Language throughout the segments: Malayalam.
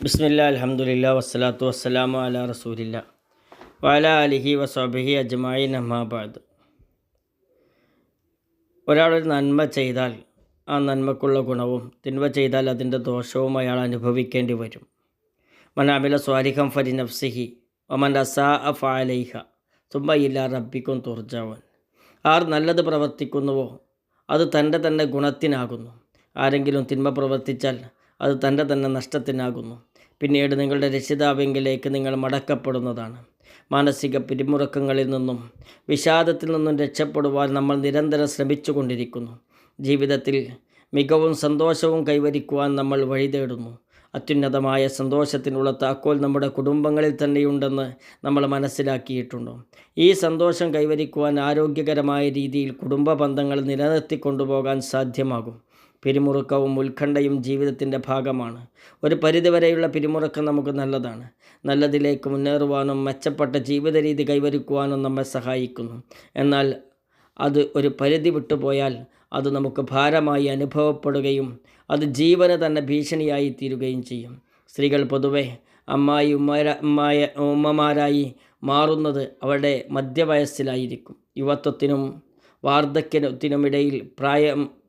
ബിസ്മില്ല അലഹമുല്ല വസ്സലാത്തു വസ്സലാമു അല റസൂലില്ല. വാല അലിഹി വസോബിഹി അജ്മായി അമ്മാബാദ് ഒരാളൊരു നന്മ ചെയ്താൽ ആ നന്മക്കുള്ള ഗുണവും തിന്മ ചെയ്താൽ അതിന്റെ ദോഷവും അയാൾ അനുഭവിക്കേണ്ടി വരും. മനാമില സ്വാരിഖം ഫരി നഫ്സിഹി ഒമൻ അസാ അഫ് അലൈഹ ഇല്ല റബ്ബിക്കും തുർജാവൻ ആർ നല്ലത് പ്രവർത്തിക്കുന്നുവോ? അത് തന്റെ തന്നെ ഗുണത്തിനാകുന്നു. ആരെങ്കിലും തിന്മ പ്രവർത്തിച്ചാൽ അത് തന്റെ തന്നെ നഷ്ടത്തിനാകുന്നു. പിന്നീട് നിങ്ങളുടെ രക്ഷിതാവെങ്കിലേക്ക് നിങ്ങൾ മടക്കപ്പെടുന്നതാണ്. മാനസിക പിരിമുറുക്കങ്ങളിൽ നിന്നും വിഷാദത്തിൽ നിന്നും രക്ഷപ്പെടുവാൻ നമ്മൾ നിരന്തരം ശ്രമിച്ചുകൊണ്ടിരിക്കുന്നു. ജീവിതത്തിൽ മികവും സന്തോഷവും കൈവരിക്കുവാൻ നമ്മൾ വഴി തേടുന്നു. അത്യുന്നതമായ സന്തോഷത്തിനുള്ള താക്കോൽ നമ്മുടെ കുടുംബങ്ങളിൽ തന്നെയുണ്ടെന്ന് നമ്മൾ മനസ്സിലാക്കിയിട്ടുണ്ട്? ഈ സന്തോഷം കൈവരിക്കുവാൻ ആരോഗ്യകരമായ രീതിയിൽ കുടുംബ ബന്ധങ്ങൾ നിലനിർത്തിക്കൊണ്ടുപോകാൻ സാധ്യമാകും. പിരിമുറുക്കവും ഉത്കണ്ഠയും ജീവിതത്തിന്റെ ഭാഗമാണ്. ഒരു പരിധിവരെയുള്ള പിരിമുറുക്കം നമുക്ക് നല്ലതാണ്. നല്ലതിലേക്ക് മുന്നേറുവാനും മെച്ചപ്പെട്ട ജീവിത രീതി കൈവരിക്കുവാനും നമ്മെ സഹായിക്കുന്നു. എന്നാൽ അത് ഒരു പരിധി വിട്ടുപോയാൽ അത് നമുക്ക് ഭാരമായി അനുഭവപ്പെടുകയും അത് ജീവന് തന്നെ ഭീഷണിയായി തീരുകയും ചെയ്യും. സ്ത്രീകൾ പൊതുവെ അമ്മായി ഉമ്മായ ഉമ്മമാരായി മാറുന്നത് അവരുടെ മധ്യവയസ്സിലായിരിക്കും. യുവത്വത്തിനും വാർദ്ധക്യത്തിനുമിടയിൽ പ്രായം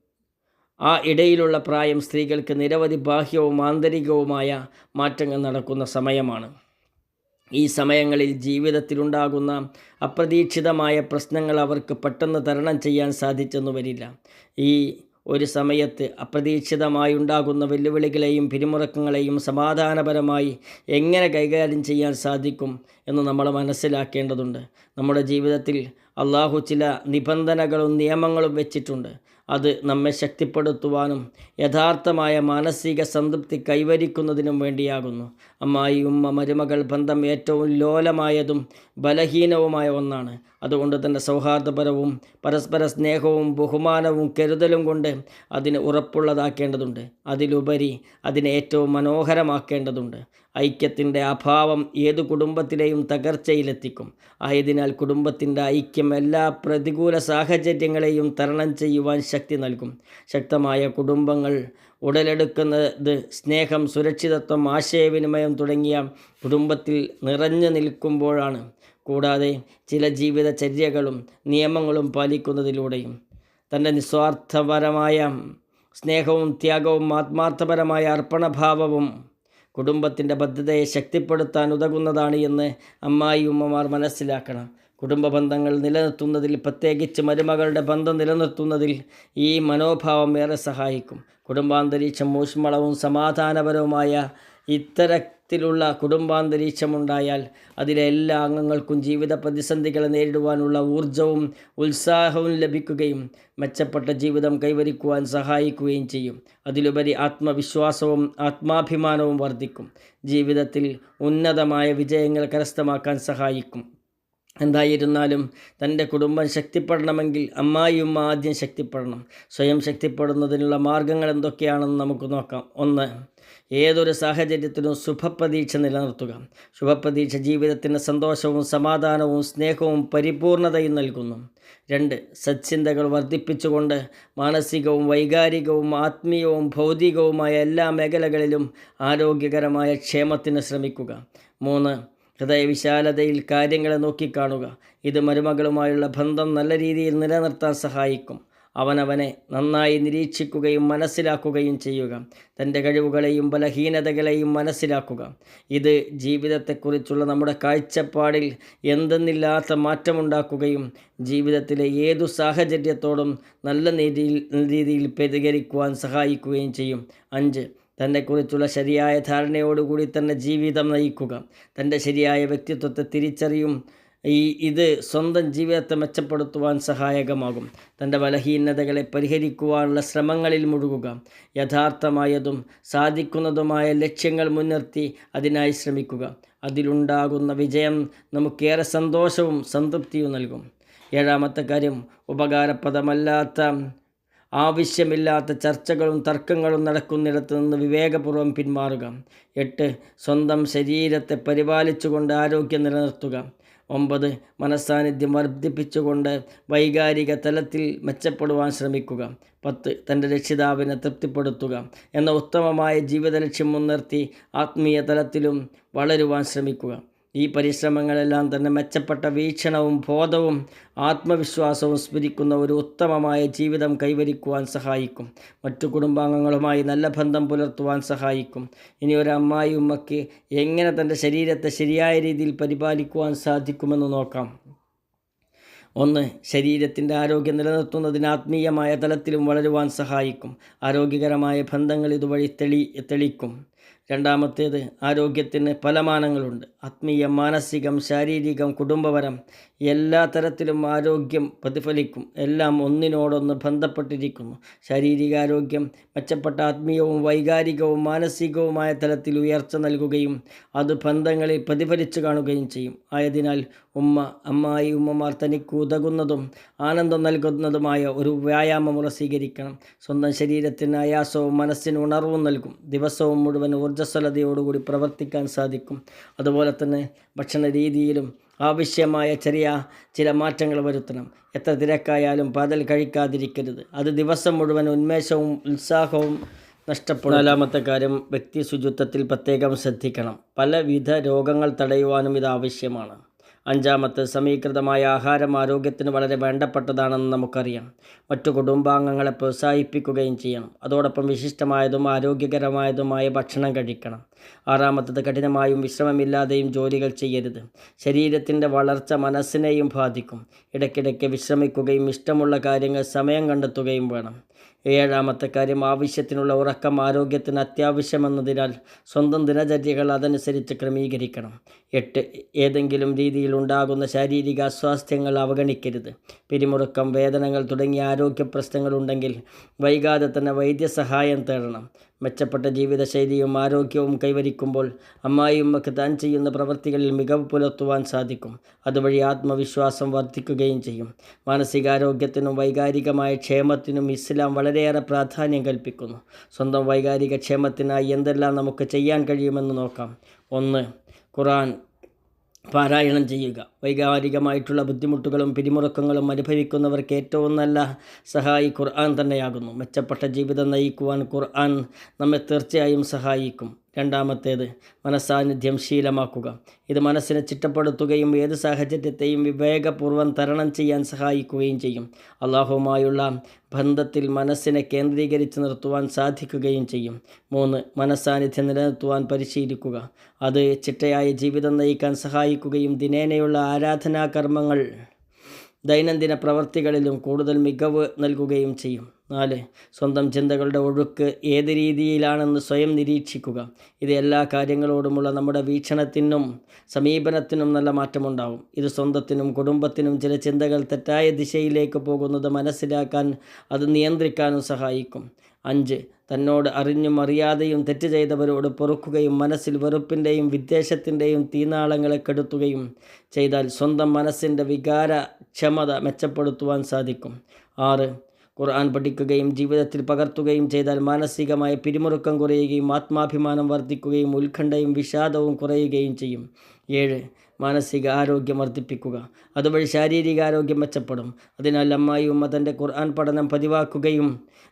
ആ ഇടയിലുള്ള പ്രായം സ്ത്രീകൾക്ക് നിരവധി ബാഹ്യവും ആന്തരികവുമായ മാറ്റങ്ങൾ നടക്കുന്ന സമയമാണ്. ഈ സമയങ്ങളിൽ ജീവിതത്തിലുണ്ടാകുന്ന അപ്രതീക്ഷിതമായ പ്രശ്നങ്ങൾ അവർക്ക് പെട്ടെന്ന് തരണം ചെയ്യാൻ സാധിച്ചെന്നു വരില്ല ഈ ഒരു സമയത്ത് അപ്രതീക്ഷിതമായി ഉണ്ടാകുന്ന വെല്ലുവിളികളെയും പിരിമുറക്കങ്ങളെയും സമാധാനപരമായി എങ്ങനെ കൈകാര്യം ചെയ്യാൻ സാധിക്കും എന്ന് നമ്മൾ മനസ്സിലാക്കേണ്ടതുണ്ട്. നമ്മുടെ ജീവിതത്തിൽ അള്ളാഹു ചില നിബന്ധനകളും നിയമങ്ങളും വെച്ചിട്ടുണ്ട്. അത് നമ്മെ ശക്തിപ്പെടുത്തുവാനും യഥാർത്ഥമായ മാനസിക സംതൃപ്തി കൈവരിക്കുന്നതിനും വേണ്ടിയാകുന്നു. അമ്മായി ഉമ്മ മരുമകൾ ബന്ധം ഏറ്റവും ലോലമായതും ബലഹീനവുമായ ഒന്നാണ്. അതുകൊണ്ട് തന്നെ സൗഹാർദ്ദപരവും പരസ്പര സ്നേഹവും ബഹുമാനവും കരുതലും കൊണ്ട് അതിന് ഉറപ്പുള്ളതാക്കേണ്ടതുണ്ട്. അതിലുപരി അതിനെ ഏറ്റവും മനോഹരമാക്കേണ്ടതുണ്ട്. ഐക്യത്തിന്റെ അഭാവം ഏത് കുടുംബത്തിലെയും തകർച്ചയിലെത്തിക്കും. ആയതിനാൽ കുടുംബത്തിന്റെ ഐക്യം എല്ലാ പ്രതികൂല സാഹചര്യങ്ങളെയും തരണം ചെയ്യുവാൻ ശക്തി നൽകും. ശക്തമായ കുടുംബങ്ങൾ ഉടലെടുക്കുന്നത് സ്നേഹം സുരക്ഷിതത്വം ആശയവിനിമയം തുടങ്ങിയ കുടുംബത്തിൽ നിറഞ്ഞു നിൽക്കുമ്പോഴാണ്. കൂടാതെ ചില ജീവിതചര്യകളും നിയമങ്ങളും പാലിക്കുന്നതിലൂടെയും തന്റെ നിസ്വാർത്ഥപരമായ സ്നേഹവും ത്യാഗവും ആത്മാർത്ഥപരമായ അർപ്പണഭാവവും കുടുംബത്തിന്റെ ബദ്ധതയെ ശക്തിപ്പെടുത്താൻ ഉതകുന്നതാണ് എന്ന് അമ്മായി ഉമ്മമാർ മനസ്സിലാക്കണം. കുടുംബ ബന്ധങ്ങൾ നിലനിർത്തുന്നതിൽ പ്രത്യേകിച്ച് മരുമകളുടെ ബന്ധം നിലനിർത്തുന്നതിൽ ഈ മനോഭാവം ഏറെ സഹായിക്കും. കുടുംബാന്തരീക്ഷം ഊഷ്മളവും സമാധാനപരവുമായ ഇത്തരത്തിലുള്ള കുടുംബാന്തരീക്ഷമുണ്ടായാൽ അതിലെ എല്ലാ അംഗങ്ങൾക്കും ജീവിത പ്രതിസന്ധികളെ നേരിടുവാനുള്ള ഊർജവും ഉത്സാഹവും ലഭിക്കുകയും മെച്ചപ്പെട്ട ജീവിതം കൈവരിക്കുവാൻ സഹായിക്കുകയും ചെയ്യും. അതിലുപരി ആത്മവിശ്വാസവും ആത്മാഭിമാനവും വർദ്ധിക്കും. ജീവിതത്തിൽ ഉന്നതമായ വിജയങ്ങൾ കരസ്ഥമാക്കാൻ സഹായിക്കും. എന്തായിരുന്നാലും തന്റെ കുടുംബം ശക്തിപ്പെടണമെങ്കിൽ അമ്മായിയും ആദ്യം ശക്തിപ്പെടണം. സ്വയം ശക്തിപ്പെടുന്നതിനുള്ള മാർഗങ്ങൾ എന്തൊക്കെയാണെന്ന് നമുക്ക് നോക്കാം. ഒന്ന് ഏതൊരു സാഹചര്യത്തിനും ശുഭപ്രതീക്ഷ നിലനിർത്തുക. ശുഭപ്രതീക്ഷ ജീവിതത്തിന് സന്തോഷവും സമാധാനവും സ്നേഹവും പരിപൂർണതയും നൽകുന്നു. രണ്ട് സച്ചിന്തകൾ വർദ്ധിപ്പിച്ചുകൊണ്ട് മാനസികവും വൈകാരികവും ആത്മീയവും ഭൗതികവുമായ എല്ലാ മേഖലകളിലും ആരോഗ്യകരമായ ക്ഷേമത്തിന് ശ്രമിക്കുക. മൂന്ന് ഹൃദയവിശാലതയിൽ കാര്യങ്ങളെ നോക്കിക്കാണുക. ഇത് മരുമകളുമായുള്ള ബന്ധം നല്ല രീതിയിൽ നിലനിർത്താൻ സഹായിക്കും. അവനവനെ നന്നായി നിരീക്ഷിക്കുകയും മനസ്സിലാക്കുകയും ചെയ്യുക. തന്റെ കഴിവുകളെയും ബലഹീനതകളെയും മനസ്സിലാക്കുക. ഇത് ജീവിതത്തെക്കുറിച്ചുള്ള നമ്മുടെ കാഴ്ചപ്പാടിൽ എന്തെന്നില്ലാത്ത മാറ്റമുണ്ടാക്കുകയും ജീവിതത്തിലെ ഏതു സാഹചര്യത്തോടും നല്ല രീതിയിൽ രീതിയിൽ പ്രതികരിക്കുവാൻ സഹായിക്കുകയും ചെയ്യും. അഞ്ച് തന്നെക്കുറിച്ചുള്ള ശരിയായ ധാരണയോടുകൂടി തന്നെ ജീവിതം നയിക്കുക. തന്റെ ശരിയായ വ്യക്തിത്വത്തെ തിരിച്ചറിയും ഈ ഇത് സ്വന്തം ജീവിതത്തെ മെച്ചപ്പെടുത്തുവാൻ സഹായകമാകും. തന്റെ ബലഹീനതകളെ പരിഹരിക്കുവാനുള്ള ശ്രമങ്ങളിൽ മുഴുകുക. യഥാർത്ഥമായതും സാധിക്കുന്നതുമായ ലക്ഷ്യങ്ങൾ മുൻനിർത്തി അതിനായി ശ്രമിക്കുക. അതിലുണ്ടാകുന്ന വിജയം നമുക്കേറെ സന്തോഷവും സംതൃപ്തിയും നൽകും. ഏഴാമത്തെ കാര്യം ഉപകാരപ്രദമല്ലാത്ത ആവശ്യമില്ലാത്ത ചർച്ചകളും തർക്കങ്ങളും നടക്കുന്നിടത്ത് നിന്ന് വിവേകപൂർവം പിന്മാറുക. എട്ട് സ്വന്തം ശരീരത്തെ പരിപാലിച്ചുകൊണ്ട് ആരോഗ്യം നിലനിർത്തുക. ഒമ്പത് മനസ്സാന്നിധ്യം വർദ്ധിപ്പിച്ചുകൊണ്ട് വൈകാരിക തലത്തിൽ മെച്ചപ്പെടുവാൻ ശ്രമിക്കുക. പത്ത് തന്റെ രക്ഷിതാവിനെ തൃപ്തിപ്പെടുത്തുക എന്ന ഉത്തമമായ ജീവിത ലക്ഷ്യം മുൻനിർത്തി ആത്മീയ തലത്തിലും വളരുവാൻ ശ്രമിക്കുക. ഈ പരിശ്രമങ്ങളെല്ലാം തന്നെ മെച്ചപ്പെട്ട വീക്ഷണവും ബോധവും ആത്മവിശ്വാസവും സ്മരിക്കുന്ന ഒരു ഉത്തമമായ ജീവിതം കൈവരിക്കുവാൻ സഹായിക്കും. മറ്റു കുടുംബാംഗങ്ങളുമായി നല്ല ബന്ധം പുലർത്തുവാൻ സഹായിക്കും. ഇനി ഒരു അമ്മായി ഉമ്മയ്ക്ക് എങ്ങനെ തന്റെ ശരീരത്തെ ശരിയായ രീതിയിൽ പരിപാലിക്കുവാൻ സാധിക്കുമെന്ന് നോക്കാം. ഒന്ന് ശരീരത്തിന്റെ ആരോഗ്യം നിലനിർത്തുന്നതിന് ആത്മീയമായ തലത്തിലും വളരുവാൻ സഹായിക്കും. ആരോഗ്യകരമായ ബന്ധങ്ങൾ ഇതുവഴി തെളി തെളിക്കും. രണ്ടാമത്തേത് ആരോഗ്യത്തിന് പല മാനങ്ങളുണ്ട് ആത്മീയം മാനസികം ശാരീരികം കുടുംബപരം എല്ലാ തരത്തിലും ആരോഗ്യം പ്രതിഫലിക്കും. എല്ലാം ഒന്നിനോടൊന്ന് ബന്ധപ്പെട്ടിരിക്കുന്നു. ശാരീരികാരോഗ്യം മെച്ചപ്പെട്ട ആത്മീയവും വൈകാരികവും മാനസികവുമായ തലത്തിൽ ഉയർച്ച നൽകുകയും അത് ബന്ധങ്ങളിൽ പ്രതിഫലിച്ചു കാണുകയും ചെയ്യും. ആയതിനാൽ ഉമ്മ അമ്മായി ഉമ്മമാർ തനിക്ക് ഉതകുന്നതും ആനന്ദം നൽകുന്നതുമായ ഒരു വ്യായാമമുറ സ്വീകരിക്കണം. സ്വന്തം ശരീരത്തിന് ആയാസവും മനസ്സിന് ഉണർവും നൽകും. ദിവസവും മുഴുവൻ ഊർജസ്വലതയോടുകൂടി പ്രവർത്തിക്കാൻ സാധിക്കും. അതുപോലെ തന്നെ ഭക്ഷണ രീതിയിലും ആവശ്യമായ ചെറിയ ചില മാറ്റങ്ങൾ വരുത്തണം. എത്ര തിരക്കായാലും പതൽ കഴിക്കാതിരിക്കരുത്. അത് ദിവസം മുഴുവൻ ഉന്മേഷവും ഉത്സാഹവും നഷ്ടപ്പെടും. നാലാമത്തെ കാര്യം വ്യക്തി ശുചിത്വത്തിൽ പ്രത്യേകം ശ്രദ്ധിക്കണം. പലവിധ രോഗങ്ങൾ തടയുവാനും ഇത് ആവശ്യമാണ്. അഞ്ചാമത്തെ സമീകൃതമായ ആഹാരം ആരോഗ്യത്തിന് വളരെ വേണ്ടപ്പെട്ടതാണെന്ന് നമുക്കറിയാം. മറ്റു കുടുംബാംഗങ്ങളെ പ്രോത്സാഹിപ്പിക്കുകയും ചെയ്യണം. അതോടൊപ്പം വിശിഷ്ടമായതും ആരോഗ്യകരമായതുമായ ഭക്ഷണം കഴിക്കണം. ആറാമത്തത് കഠിനമായും വിശ്രമമില്ലാതെയും ജോലികൾ ചെയ്യരുത്. ശരീരത്തിന്റെ വളർച്ച മനസ്സിനെയും ബാധിക്കും. ഇടയ്ക്കിടയ്ക്ക് വിശ്രമിക്കുകയും ഇഷ്ടമുള്ള കാര്യങ്ങൾ സമയം കണ്ടെത്തുകയും വേണം. ഏഴാമത്തെ കാര്യം ആവശ്യത്തിനുള്ള ഉറക്കം ആരോഗ്യത്തിന് അത്യാവശ്യമെന്നതിനാൽ സ്വന്തം ദിനചര്യകൾ അതനുസരിച്ച് ക്രമീകരിക്കണം. എട്ട് ഏതെങ്കിലും രീതിയിൽ ഉണ്ടാകുന്ന ശാരീരിക അസ്വാസ്ഥ്യങ്ങൾ അവഗണിക്കരുത്. പിരിമുറുക്കം വേദനകൾ തുടങ്ങിയ ആരോഗ്യ പ്രശ്നങ്ങളുണ്ടെങ്കിൽ വൈകാതെ തന്നെ വൈദ്യസഹായം തേടണം. മെച്ചപ്പെട്ട ജീവിതശൈലിയും ആരോഗ്യവും കൈവരിക്കുമ്പോൾ അമ്മായിയമ്മക്ക് താൻ ചെയ്യുന്ന പ്രവൃത്തികളിൽ മികവ് പുലർത്തുവാൻ സാധിക്കും. അതുവഴി ആത്മവിശ്വാസം വർദ്ധിക്കുകയും ചെയ്യും. മാനസികാരോഗ്യത്തിനും വൈകാരികമായ ക്ഷേമത്തിനും ഇസ്ലാം വളരെയേറെ പ്രാധാന്യം കൽപ്പിക്കുന്നു. സ്വന്തം വൈകാരിക ക്ഷേമത്തിനായി എന്തെല്ലാം നമുക്ക് ചെയ്യാൻ കഴിയുമെന്ന് നോക്കാം. ഒന്ന് ഖുറാൻ പാരായണം ചെയ്യുക. വൈകാരികമായിട്ടുള്ള ബുദ്ധിമുട്ടുകളും പിരിമുറുക്കങ്ങളും അനുഭവിക്കുന്നവർക്ക് ഏറ്റവും നല്ല സഹായി ഖുർആൻ തന്നെയാകുന്നു. മെച്ചപ്പെട്ട ജീവിതം നയിക്കുവാൻ ഖുർആൻ നമ്മെ തീർച്ചയായും സഹായിക്കും. രണ്ടാമത്തേത് മനസ്സാന്നിധ്യം ശീലമാക്കുക. ഇത് മനസ്സിനെ ചിട്ടപ്പെടുത്തുകയും ഏത് സാഹചര്യത്തെയും വിവേകപൂർവം തരണം ചെയ്യാൻ സഹായിക്കുകയും ചെയ്യും. അള്ളാഹുമായുള്ള ബന്ധത്തിൽ മനസ്സിനെ കേന്ദ്രീകരിച്ച് നിർത്തുവാൻ സാധിക്കുകയും ചെയ്യും. മൂന്ന് മനസ്സാന്നിധ്യം നിലനിർത്തുവാൻ പരിശീലിക്കുക. അത് ചിട്ടയായ ജീവിതം നയിക്കാൻ സഹായിക്കുകയും ദിനേനയുള്ള ആരാധനാകർമ്മങ്ങൾ ദൈനംദിന പ്രവർത്തികളിലും കൂടുതൽ മികവ് നൽകുകയും ചെയ്യും. നാല് സ്വന്തം ചിന്തകളുടെ ഒഴുക്ക് ഏത് രീതിയിലാണെന്ന് സ്വയം നിരീക്ഷിക്കുക. ഇത് എല്ലാ കാര്യങ്ങളോടുമുള്ള നമ്മുടെ വീക്ഷണത്തിനും സമീപനത്തിനും നല്ല മാറ്റമുണ്ടാകും ഇത് സ്വന്തത്തിനും കുടുംബത്തിനും ചില ചിന്തകൾ തെറ്റായ ദിശയിലേക്ക് പോകുന്നത് മനസ്സിലാക്കാൻ അത് നിയന്ത്രിക്കാനും സഹായിക്കും. അഞ്ച് തന്നോട് അറിഞ്ഞും അറിയാതെയും തെറ്റ് ചെയ്തവരോട് പൊറുക്കുകയും മനസ്സിൽ വെറുപ്പിന്റെയും വിദ്വേഷത്തിന്റെയും തീനാളങ്ങളെ കെടുത്തുകയും ചെയ്താൽ സ്വന്തം മനസ്സിന്റെ വികാരക്ഷമത മെച്ചപ്പെടുത്തുവാൻ സാധിക്കും. ആറ് ഖുർആൻ പഠിക്കുകയും ജീവിതത്തിൽ പകർത്തുകയും ചെയ്താൽ മാനസികമായ പിരിമുറുക്കം കുറയുകയും ആത്മാഭിമാനം വർദ്ധിക്കുകയും ഉത്കണ്ഠയും വിഷാദവും കുറയുകയും ചെയ്യും. ഏഴ് മാനസിക ആരോഗ്യം വർദ്ധിപ്പിക്കുക. അതുവഴി ശാരീരികാരോഗ്യം മെച്ചപ്പെടും. അതിനാൽ അമ്മായി ഉമ്മ തന്റെ ഖുർആൻ പഠനം പതിവാക്കുകയും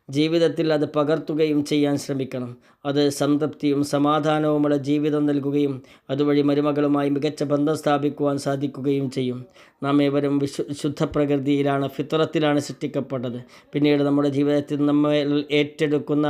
ജീവിതത്തിൽ അത് പകർത്തുകയും ചെയ്യാൻ ശ്രമിക്കണം. അത് സംതൃപ്തിയും സമാധാനവുമുള്ള ജീവിതം നൽകുകയും അതുവഴി മരുമകളുമായി മികച്ച ബന്ധം സ്ഥാപിക്കുവാൻ സാധിക്കുകയും ചെയ്യും. നാം ഏവരും വിശു ശുദ്ധ പ്രകൃതിയിലാണ് ഫിത്രത്തിലാണ് സൃഷ്ടിക്കപ്പെട്ടത്. പിന്നീട് നമ്മുടെ ജീവിതത്തിൽ നമ്മൾ ഏറ്റെടുക്കുന്ന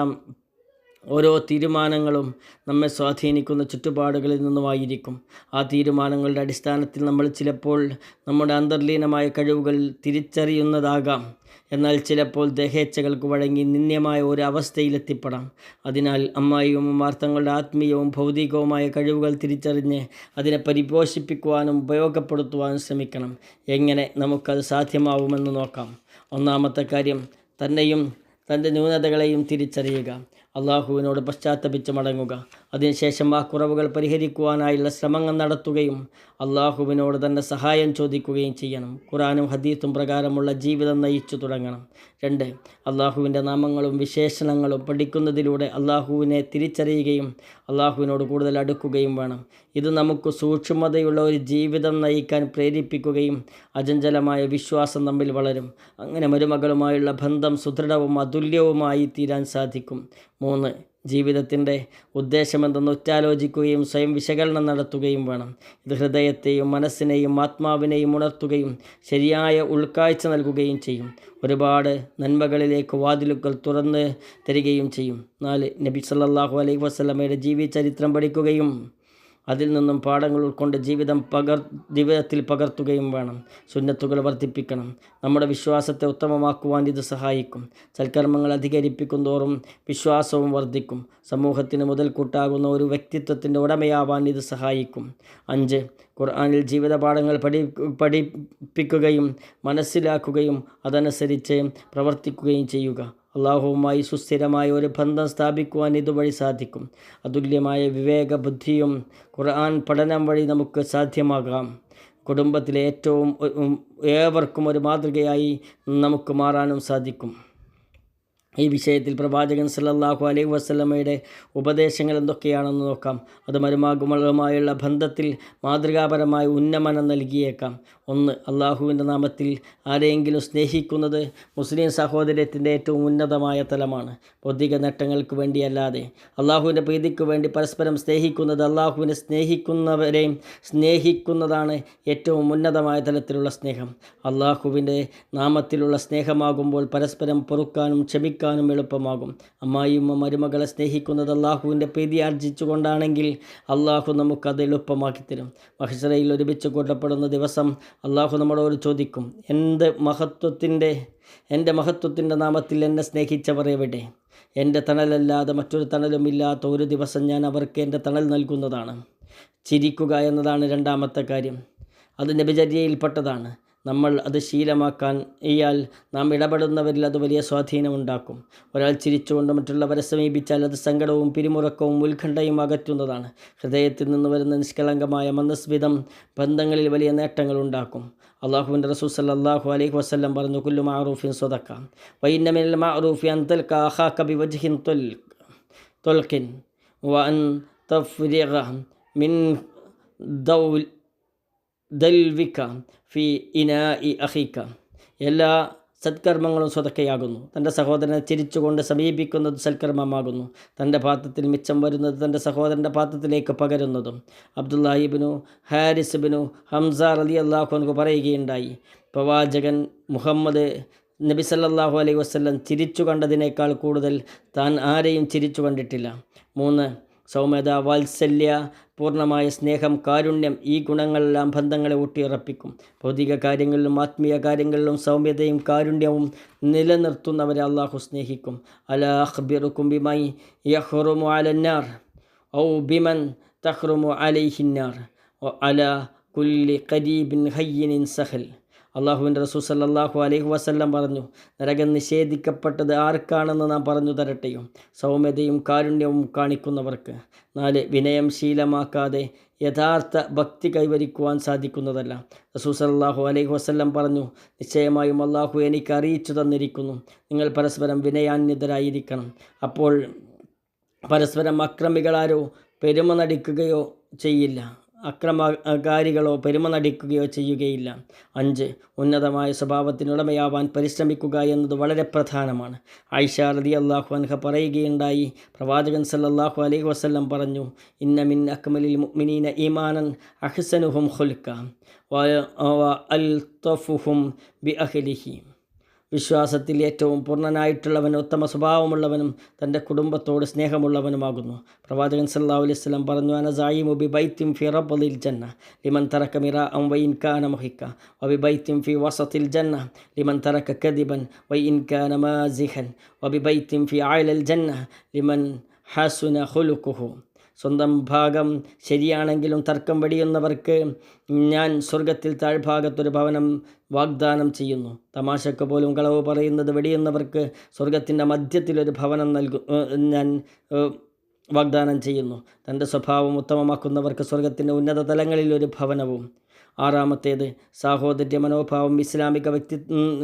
ഓരോ തീരുമാനങ്ങളും നമ്മെ സ്വാധീനിക്കുന്ന ചുറ്റുപാടുകളിൽ നിന്നുമായിരിക്കും. ആ തീരുമാനങ്ങളുടെ അടിസ്ഥാനത്തിൽ നമ്മൾ ചിലപ്പോൾ നമ്മുടെ അന്തർലീനമായ കഴിവുകൾ തിരിച്ചറിയുന്നതാകാം. എന്നാൽ ചിലപ്പോൾ ദേഹേച്ഛകൾക്ക് വഴങ്ങി നിന്ദ്യമായ ഒരു അവസ്ഥയിലെത്തിപ്പെടാം. അതിനാൽ അമ്മായിയും ഉമ്മമാർ തങ്ങളുടെ ആത്മീയവും ഭൗതികവുമായ കഴിവുകൾ തിരിച്ചറിഞ്ഞ് അതിനെ പരിപോഷിപ്പിക്കുവാനും ഉപയോഗപ്പെടുത്തുവാനും ശ്രമിക്കണം. എങ്ങനെ നമുക്കത് സാധ്യമാവുമെന്ന് നോക്കാം. ഒന്നാമത്തെ കാര്യം തന്നെയും തന്റെ ന്യൂനതകളെയും തിരിച്ചറിയുക. അള്ളാഹുവിനോട് പശ്ചാത്തപിച്ച് മടങ്ങുക. അതിനുശേഷം ആ കുറവുകൾ പരിഹരിക്കുവാനായുള്ള ശ്രമങ്ങൾ നടത്തുകയും അള്ളാഹുവിനോട് തന്നെ സഹായം ചോദിക്കുകയും ചെയ്യണം. ഖുറാനും ഹദീത്തും പ്രകാരമുള്ള ജീവിതം നയിച്ചു തുടങ്ങണം. രണ്ട് അള്ളാഹുവിന്റെ നാമങ്ങളും വിശേഷണങ്ങളും പഠിക്കുന്നതിലൂടെ അള്ളാഹുവിനെ തിരിച്ചറിയുകയും അള്ളാഹുവിനോട് കൂടുതൽ അടുക്കുകയും വേണം. ഇത് നമുക്ക് സൂക്ഷ്മതയുള്ള ഒരു ജീവിതം നയിക്കാൻ പ്രേരിപ്പിക്കുകയും അചഞ്ചലമായ വിശ്വാസം തമ്മിൽ വളരും. അങ്ങനെ മരുമകളുമായുള്ള ബന്ധം സുദൃഢവും അതുല്യവുമായി തീരാൻ സാധിക്കും. മൂന്ന്. ജീവിതത്തിന്റെ ഉദ്ദേശമെന്തെന്ന് ഉറ്റാലോചിക്കുകയും സ്വയം വിശകലനം നടത്തുകയും വേണം. ഇത് ഹൃദയത്തെയും മനസ്സിനെയും ആത്മാവിനെയും ഉണർത്തുകയും ശരിയായ ഉൾക്കാഴ്ച നൽകുകയും ചെയ്യും. ഒരുപാട് നന്മകളിലേക്ക് വാതിലുകൾ തുറന്ന് തരികയും ചെയ്യും. നാല്. നബി സല്ലാഹു അലൈഹി വസല്ലമയുടെ ജീവിതചരിത്രം പഠിക്കുകയും അതിൽ നിന്നും പാഠങ്ങൾ ഉൾക്കൊണ്ട് ജീവിതം പകർ ജീവിതത്തിൽ പകർത്തുകയും വേണം. സുന്നത്തുകൾ വർദ്ധിപ്പിക്കണം. നമ്മുടെ വിശ്വാസത്തെ ഉത്തമമാക്കുവാൻ ഇത് സഹായിക്കും. സൽക്കർമ്മങ്ങൾ അധികരിപ്പിക്കും തോറും വിശ്വാസവും വർദ്ധിക്കും. സമൂഹത്തിന് മുതൽക്കൂട്ടാകുന്ന ഒരു വ്യക്തിത്വത്തിന്റെ ഉടമയാവാൻ ഇത് സഹായിക്കും. അഞ്ച് ഖുർആനിൽ ജീവിതപാഠങ്ങൾ പഠി പഠിപ്പിക്കുകയും മനസ്സിലാക്കുകയും അതനുസരിച്ച് പ്രവർത്തിക്കുകയും ചെയ്യുക. അള്ളാഹുവുമായി സുസ്ഥിരമായ ഒരു ബന്ധം സ്ഥാപിക്കുവാൻ ഇതുവഴി സാധിക്കും. അതുല്യമായ വിവേക ബുദ്ധിയും ഖുർആൻ പഠനം വഴി നമുക്ക് സാധ്യമാകാം. കുടുംബത്തിലെ ഏറ്റവും ഏവർക്കും ഒരു മാതൃകയായി നമുക്ക് മാറാനും സാധിക്കും. ഈ വിഷയത്തിൽ പ്രവാചകൻ സല്ലല്ലാഹു അലൈഹി വസ്ലമയുടെ ഉപദേശങ്ങൾ എന്തൊക്കെയാണെന്ന് നോക്കാം. അത് മരുമാകുമളുമായുള്ള ബന്ധത്തിൽ മാതൃകാപരമായ ഉന്നമനം നൽകിയേക്കാം. ഒന്ന് അള്ളാഹുവിന്റെ നാമത്തിൽ ആരെയെങ്കിലും സ്നേഹിക്കുന്നത് മുസ്ലിം സഹോദര്യത്തിന്റെ ഏറ്റവും ഉന്നതമായ തലമാണ്. ഭൗതിക നേട്ടങ്ങൾക്ക് വേണ്ടിയല്ലാതെ അള്ളാഹുവിന്റെ പ്രീതിക്ക് വേണ്ടി പരസ്പരം സ്നേഹിക്കുന്നത് അള്ളാഹുവിനെ സ്നേഹിക്കുന്നവരെയും സ്നേഹിക്കുന്നതാണ് ഏറ്റവും ഉന്നതമായ തലത്തിലുള്ള സ്നേഹം. അള്ളാഹുവിന്റെ നാമത്തിലുള്ള സ്നേഹമാകുമ്പോൾ പരസ്പരം പൊറുക്കാനും ക്ഷമിക്കാനും എളുപ്പമാകും. അമ്മായിയും മരുമകളെ സ്നേഹിക്കുന്നത് അള്ളാഹുവിന്റെ പ്രീതി ആർജിച്ചുകൊണ്ടാണെങ്കിൽ അള്ളാഹു നമുക്കത് എളുപ്പമാക്കി തരും മഹിഷറയിൽ ഒരുമിച്ച് കൂട്ടപ്പെടുന്ന ദിവസം അള്ളാഹു നമ്മളോട് ചോദിക്കും എന്ത് മഹത്വത്തിന്റെ എന്റെ മഹത്വത്തിന്റെ നാമത്തിൽ എന്നെ സ്നേഹിച്ചവർ എവിടെ? എന്റെ തണലല്ലാതെ മറ്റൊരു തണലുമില്ലാത്ത ഒരു ദിവസം ഞാൻ അവർക്ക് എന്റെ തണൽ നൽകുന്നതാണ്. ചിരിക്കുക എന്നതാണ് രണ്ടാമത്തെ കാര്യം. അത് നബിചര്യയിൽപ്പെട്ടതാണ്. നമ്മൾ അത് ശീലമാക്കാൻ ഇയാൽ നാം ഇടപെടുന്നവരിൽ അത് വലിയ സ്വാധീനമുണ്ടാക്കും. ഒരാൾ ചിരിച്ചുകൊണ്ട് മറ്റുള്ളവരെ സമീപിച്ചാൽ അത് സങ്കടവും പിരിമുറക്കവും ഉത്കണ്ഠയും അകറ്റുന്നതാണ്. ഹൃദയത്തിൽ നിന്ന് വരുന്ന നിഷ്കളങ്കമായ മന്ദസ്മിതം ബന്ധങ്ങളിൽ വലിയ നേട്ടങ്ങൾ ഉണ്ടാക്കും. അള്ളാഹുവിന്റെ റസൂസ് സല്ലല്ലാഹു അലൈഹി വസ്ലം പറഞ്ഞു കുല്ലു മാറൂഫിൻ സ്വതക്ക വൈന്നമിൽ മാറൂഫി അന്തൽ കാഹാ വജ്ഹിൻ തൊൽ തൊൽക്കിൻ വൻ തഫ്രിഖ മിൻ ദൗൽ ദൽവിക്ക ഫി ഇന ഇ അഹിക്ക എല്ലാ സത്കർമ്മങ്ങളും സ്വതക്കയാകുന്നു. തന്റെ സഹോദരനെ ചിരിച്ചുകൊണ്ട് സമീപിക്കുന്നത് സൽക്കർമ്മമാകുന്നു. തന്റെ പാത്രത്തിൽ മിച്ചം വരുന്നത് തന്റെ സഹോദരന്റെ പാത്രത്തിലേക്ക് പകരുന്നതും. അബ്ദുല്ലാഹിബിനു ഹാരിസ്ബിനു ഹംസാർ അലി അള്ളാഹുനക്ക് പറയുകയുണ്ടായി. പ്രവാചകൻ മുഹമ്മദ് നബി സല്ലാഹു അലൈഹി വസ്ലം ചിരിച്ചു കണ്ടതിനേക്കാൾ കൂടുതൽ താൻ ആരെയും ചിരിച്ചു കണ്ടിട്ടില്ല. മൂന്ന് സൗമ്യത വാത്സല്യ പൂർണമായ സ്നേഹം കാരുണ്യം ഈ ഗുണങ്ങളെല്ലാം ബന്ധങ്ങളെ ഊട്ടിയുറപ്പിക്കും. ഭൗതിക കാര്യങ്ങളിലും ആത്മീയ കാര്യങ്ങളിലും സൗമ്യതയും കാരുണ്യവും നിലനിർത്തുന്നവരെ അള്ളാഹു സ്നേഹിക്കും. അല അഖ്ബിറുക്കും ബിമൈ യഹ്റുമു അലന്നാർ ഔ ബിമൻ തഹ്റുമു അലൈഹിന്നാർ അല കുല്ലി കരീബിൻ ഹയ്യനിൻ സഹൽ. അള്ളാഹുവിന്റെ റസൂൽ സല്ലല്ലാഹു അലൈഹി വസല്ലം പറഞ്ഞു നരകം നിഷേധിക്കപ്പെട്ടത് ആർക്കാണെന്ന് നാം പറഞ്ഞു തരട്ടെയും. സൗമ്യതയും കാരുണ്യവും കാണിക്കുന്നവർക്ക് നാല് വിനയം ശീലമാക്കാതെ യഥാർത്ഥ ഭക്തി കൈവരിക്കുവാൻ സാധിക്കുന്നതല്ല. റസൂൽ സല്ലല്ലാഹു അലൈഹി വസല്ലം പറഞ്ഞു നിശ്ചയമായും അള്ളാഹു എനിക്ക് അറിയിച്ചു തന്നിരിക്കുന്നു. നിങ്ങൾ പരസ്പരം വിനയാന്യതരായിരിക്കണം അപ്പോൾ പരസ്പരം അക്രമികളാരോ പെരുമ നടിക്കുകയോ ചെയ്യില്ല. അക്രമകാരികളോ പെരുമ നടിക്കുകയോ ചെയ്യുകയില്ല. അഞ്ച് ഉന്നതമായ സ്വഭാവത്തിനുടമയാവാൻ പരിശ്രമിക്കുക എന്നത് വളരെ പ്രധാനമാണ്. ആയിഷ റതി അള്ളാഹു അൻഹ പറയുകയുണ്ടായി. പ്രവാചകൻ സല്ലാഹു അലൈഹി വസല്ലം പറഞ്ഞു ഇന്ന മിൻ അക്മലിൽ മുഅ്മിനീന ഈമാനൻ അഹ്സനുഹും ഹുൽക്കാം അൽ തൊഫുഹും ബി അഹ്ലിഹി. വിശ്വാസത്തിൽ ഏറ്റവും പൂർണനായിട്ടുള്ളവൻ ഉത്തമ സ്വഭാവമുള്ളവനും തന്റെ കുടുംബത്തോട് സ്നേഹമുള്ളവനുമാകുന്നു. പ്രവാചകൻ സല്ലല്ലാഹു അലൈഹി വസല്ലം പറഞ്ഞു അനസായി മുബി ബൈത്തിം ഫി റബ്ബലിൽ ജന്ന ലിമൻ തറക്ക മിറ അം വൈ ഇൻകാന മൊഹിക്ക വബി ബൈത്തിം ഫി വസത്തിൽ ജന്ന ലിമൻ തറക്ക കദിബൻ വൈ ഇൻകാന മാസിഹൻ വബി ബൈത്തിം ഫി ആയലൽ ജന്ന ലിമൻ ഹസുന ഖുലുഖുഹു. സ്വന്തം ഭാഗം ശരിയാണെങ്കിലും തർക്കം വെടിയുന്നവർക്ക് ഞാൻ സ്വർഗത്തിൽ താഴ്ഭാഗത്തൊരു ഭവനം വാഗ്ദാനം ചെയ്യുന്നു. തമാശക്ക് പോലും കളവ് പറയുന്നത് വെടിയുന്നവർക്ക് സ്വർഗത്തിന്റെ മധ്യത്തിലൊരു ഭവനം നൽകും ഞാൻ വാഗ്ദാനം ചെയ്യുന്നു. തന്റെ സ്വഭാവം ഉത്തമമാക്കുന്നവർക്ക് സ്വർഗത്തിന്റെ ഉന്നത തലങ്ങളിൽ ഒരു ഭവനവും ആറാമത്തേത് സാഹോദര്യ മനോഭാവം ഇസ്ലാമിക വ്യക്തി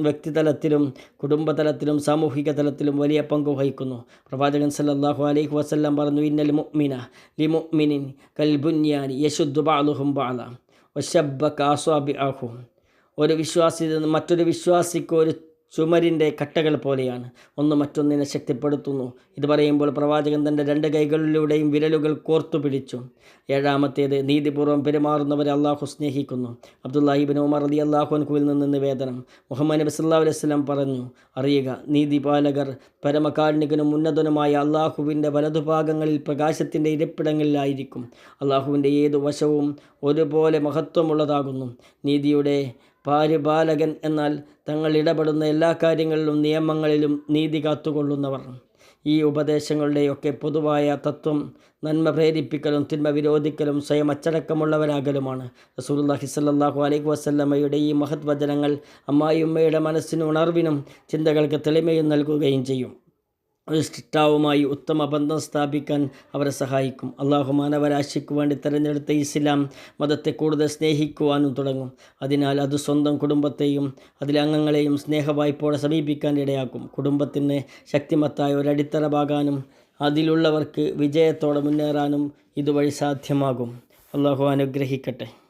വ്യക്തിതലത്തിലും കുടുംബതലത്തിലും സാമൂഹിക തലത്തിലും വലിയ പങ്ക് വഹിക്കുന്നു. പ്രവാചകൻ സല്ലാഹു അലൈഹി വസല്ലം പറഞ്ഞു ഇന്നൽ മുഅ്മിന ലി മുഅ്മിനിൻ കൽ ബുന്യാനി യശുദ്ദു ബഅലുഹും ബഅല വശബ്ബക അസ്വാബിഅഹു. ഒരു വിശ്വാസി മറ്റൊരു വിശ്വാസിക്ക് ഒരു ചുമരിന്റെ കട്ടകൾ പോലെയാണ്. ഒന്ന് മറ്റൊന്നിനെ ശക്തിപ്പെടുത്തുന്നു. ഇത് പറയുമ്പോൾ പ്രവാചകൻ തന്റെ രണ്ട് കൈകളിലൂടെയും വിരലുകൾ കോർത്തു പിടിച്ചു. ഏഴാമത്തേത് നീതിപൂർവം പെരുമാറുന്നവരെ അള്ളാഹു സ്നേഹിക്കുന്നു. അബ്ദുല്ലാഹിബിൻ ഉമർ അലി അള്ളാഹുൻഖുവിൽ നിന്ന് നിവേദനം മുഹമ്മദ് നബി സല്ലാ അലൈഹി സ്വലം പറഞ്ഞു അറിയുക നീതിപാലകർ പരമകാരുണികനും ഉന്നതനുമായ അള്ളാഹുവിന്റെ വലതുഭാഗങ്ങളിൽ പ്രകാശത്തിന്റെ ഇരിപ്പിടങ്ങളിലായിരിക്കും. അള്ളാഹുവിന്റെ ഏതു വശവും ഒരുപോലെ മഹത്വമുള്ളതാകുന്നു. നീതിയുടെ പാരിപാലകൻ എന്നാൽ തങ്ങൾ ഇടപെടുന്ന എല്ലാ കാര്യങ്ങളിലും നിയമങ്ങളിലും നീതി കാത്തുകൊള്ളുന്നവർ. ഈ ഉപദേശങ്ങളുടെയൊക്കെ പൊതുവായ തത്വം നന്മ പ്രേരിപ്പിക്കലും തിന്മ വിരോധിക്കലും സ്വയം അച്ചടക്കമുള്ളവരാകലുമാണ്. റസൂലുള്ളാഹി സ്വല്ലല്ലാഹു അലൈഹി വസല്ലമയുടെ ഈ മഹത് വചനങ്ങൾ അമ്മായിയുമ്മയുടെ മനസ്സിന് ഉണർവിനും ചിന്തകൾക്ക് തെളിമയും നൽകുകയും ചെയ്യും. ഒരു ഉത്തമ ബന്ധം സ്ഥാപിക്കാൻ അവരെ സഹായിക്കും. അള്ളാഹു മാനവരാശിക്ക് വേണ്ടി തിരഞ്ഞെടുത്ത ഇസ്ലാം മതത്തെ കൂടുതൽ സ്നേഹിക്കുവാനും തുടങ്ങും. അതിനാൽ അത് സ്വന്തം കുടുംബത്തെയും അതിലെ അംഗങ്ങളെയും സ്നേഹവായ്പോടെ സമീപിക്കാൻ ഇടയാക്കും. കുടുംബത്തിന് ശക്തിമത്തായ ഒരടിത്തറവാകാനും അതിലുള്ളവർക്ക് വിജയത്തോടെ മുന്നേറാനും ഇതുവഴി സാധ്യമാകും. അള്ളാഹു അനുഗ്രഹിക്കട്ടെ.